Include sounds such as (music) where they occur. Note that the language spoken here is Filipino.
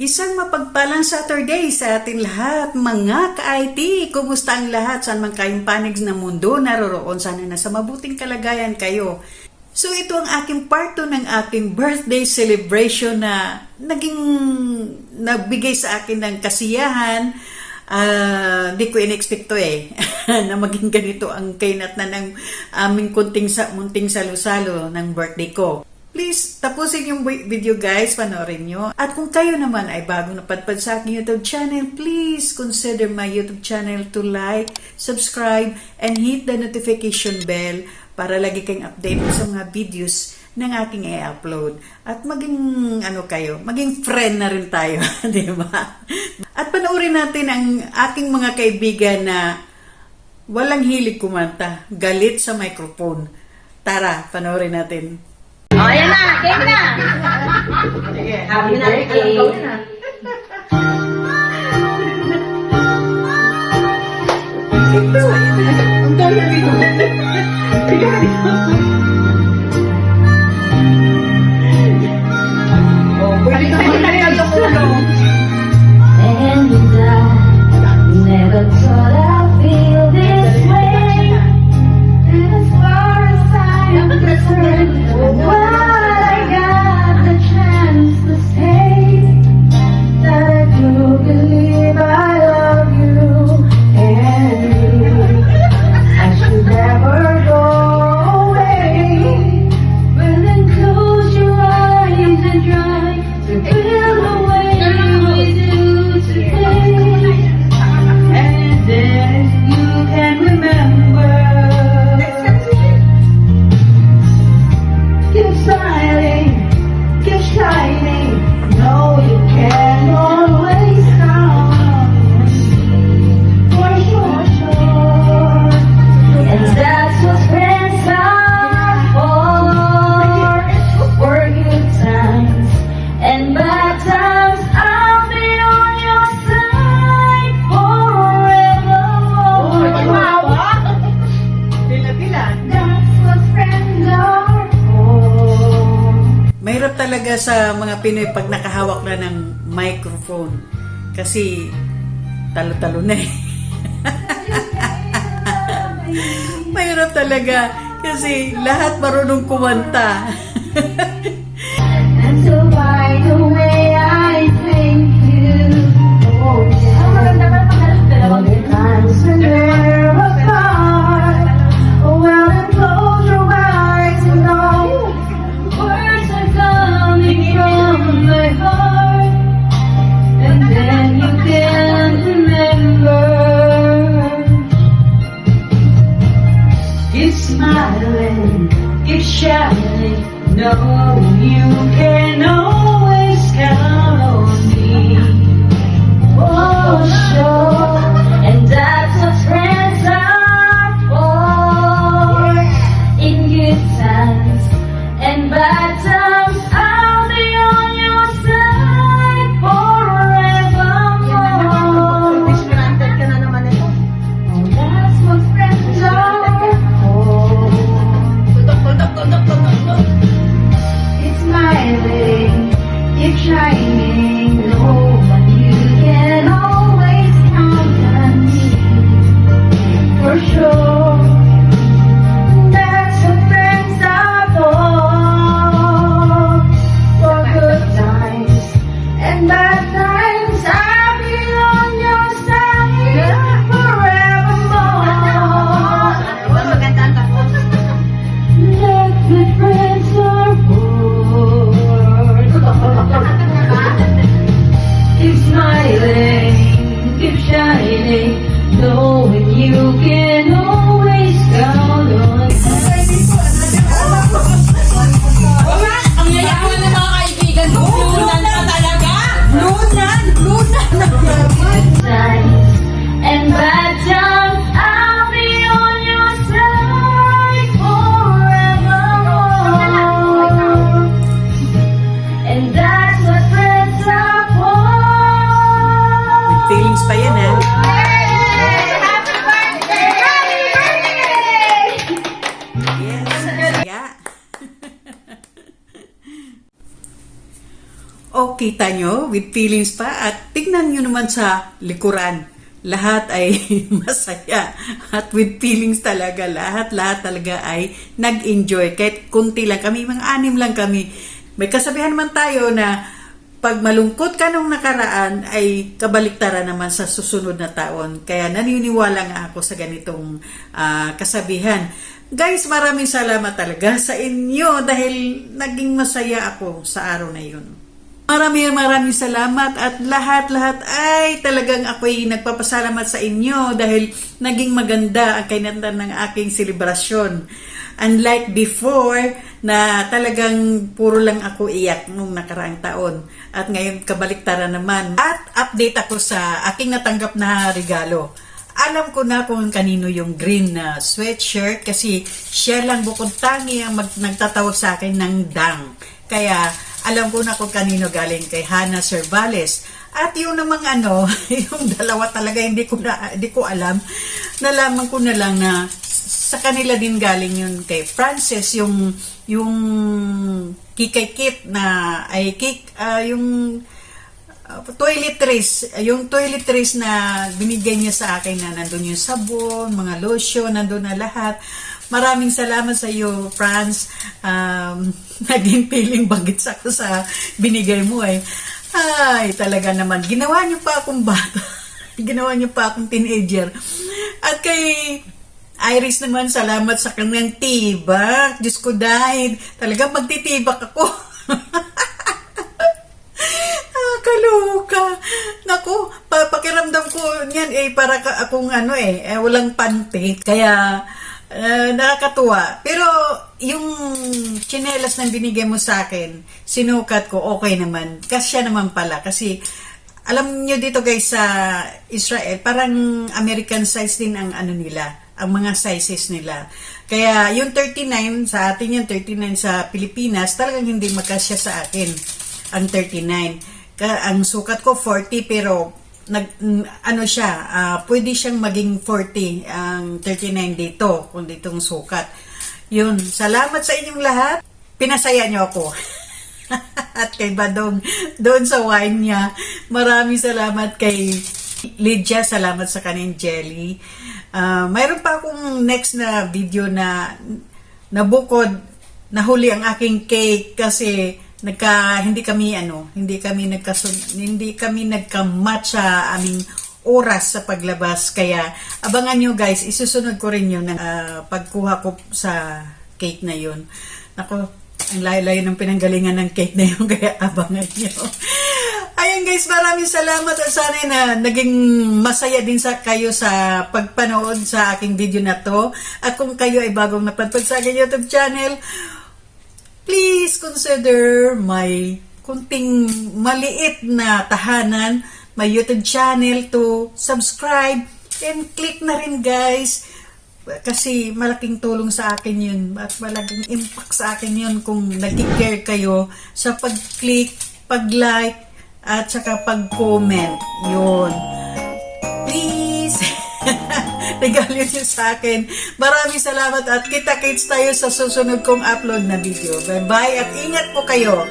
Isang mapagpalang Saturday sa ating lahat, mga ka-IT. Kumusta ang lahat? Saan man kayong panigs ng mundo naroroon? Sana nasa mabuting kalagayan kayo. So ito ang aking part 2 ng aking birthday celebration na naging nabigay sa akin ng kasiyahan. Ah, di ko in-expect to eh (laughs) na maging ganito ang kainat na ng aming kunting sa munting salo-salo ng birthday ko. Please, tapusin yung vi- video guys, panoorin nyo. At kung kayo naman ay bago napadpad sa aking YouTube channel, please consider my YouTube channel to like, subscribe, and hit the notification bell para lagi kayong update sa mga videos ng aking i-upload. At maging, ano kayo, maging friend na rin tayo, (laughs) di ba? At panoorin natin ang aking mga kaibigan na walang hilig kumanta, galit sa microphone. Tara, panoorin natin. Oh, ayan na, game na. Happy birthday. And (laughs) sa mga Pinoy pag nakahawak na ng microphone. Kasi talo-talo na eh. (laughs) Mahirap talaga kasi lahat marunong kumanta. (laughs) And so by the way know Okay. kita nyo, with feelings pa. At tignan nyo naman sa likuran. Lahat ay (laughs) masaya. At with feelings talaga. Lahat, lahat talaga ay nag-enjoy. Kahit kunti lang kami, mga anim lang kami. May kasabihan naman tayo na pag malungkot ka nung nakaraan ay kabaliktaran naman sa susunod na taon. Kaya naniniwala nga ako sa ganitong ah, kasabihan. Guys, maraming salamat talaga sa inyo dahil naging masaya ako sa araw na yun. Maraming maraming salamat at lahat-lahat ay talagang ako'y nagpapasalamat sa inyo dahil naging maganda ang kainatan ng aking selebrasyon. Unlike before na talagang puro lang ako iyak nung nakaraang taon. At ngayon kabaliktaran naman. At update ako sa aking natanggap na regalo. Alam ko na kung kanino yung green na sweatshirt kasi siya lang bukod tangi ang mag- nagtatawag sa akin ng dang. Kaya alam ko na kung kanino galing kay Hannah Cervales. At yung namang ano, (laughs) yung dalawa talaga hindi ko na hindi ko alam. Nalaman ko na lang na sa kanila din galing yun kay Frances yung yung kikay kit na ay kik ah, yung uh, toiletries, yung toiletries na binigay niya sa akin na nandun yung sabon, mga lotion, nandun na lahat. Maraming salamat sa iyo, Franz. Um, (laughs) naging feeling bagits ako sa binigay mo eh. Ay, talaga naman. Ginawa niyo pa akong bata. (laughs) Ginawa niyo pa akong teenager. At kay Iris naman, salamat sa kanyang tibak. Diyos ko dahil talaga magtitibak ako. (laughs) Naku, pa pakiramdam ko niyan eh para ka, akong ano eh, eh walang pante. Kaya eh, nakakatuwa. Pero yung chinelas na binigay mo sa akin, sinukat ko, okay naman. Kasya naman pala. Kasi alam nyo dito guys sa Israel, parang American size din ang ano nila, ang mga sizes nila. Kaya yung 39 sa atin yung 39 sa Pilipinas, talagang hindi magkasya sa akin ang 39. Ang sukat ko 40 pero nag ano siya, ah, pwede siyang maging 40 ang 39 dito kung ditong sukat. Yun, salamat sa inyong lahat. Pinasaya niyo ako. (laughs) At kay Badong doon sa wine niya. Maraming salamat kay Lydia. Salamat sa kanin jelly. Ah, mayroon pa akong next na video na nabukod nahuli ang aking cake kasi nagka hindi kami ano hindi kami nagkasun hindi kami nagka-match sa aming oras sa paglabas. Kaya abangan nyo guys isusunod ko rin yun ah, pagkuha ko sa cake na yun. Nako ang layo-layo ng pinanggalingan ng cake na yun (laughs) kaya abangan nyo. Ayan guys, maraming salamat. At sana na naging masaya din sa kayo sa pagpanood sa aking video na to. At kung kayo ay bagong napadpad sa aking YouTube channel, please consider my kunting maliit na tahanan, my YouTube channel to subscribe and click na rin guys. Kasi malaking tulong sa akin yun at malaking impact sa akin yun kung nag-care kayo sa pag-click, pag-like at saka pag-comment. Yun. Please (laughs) regalo nyo sa akin. Maraming salamat at kita-kits tayo sa susunod kong upload na video. Bye bye at ingat po kayo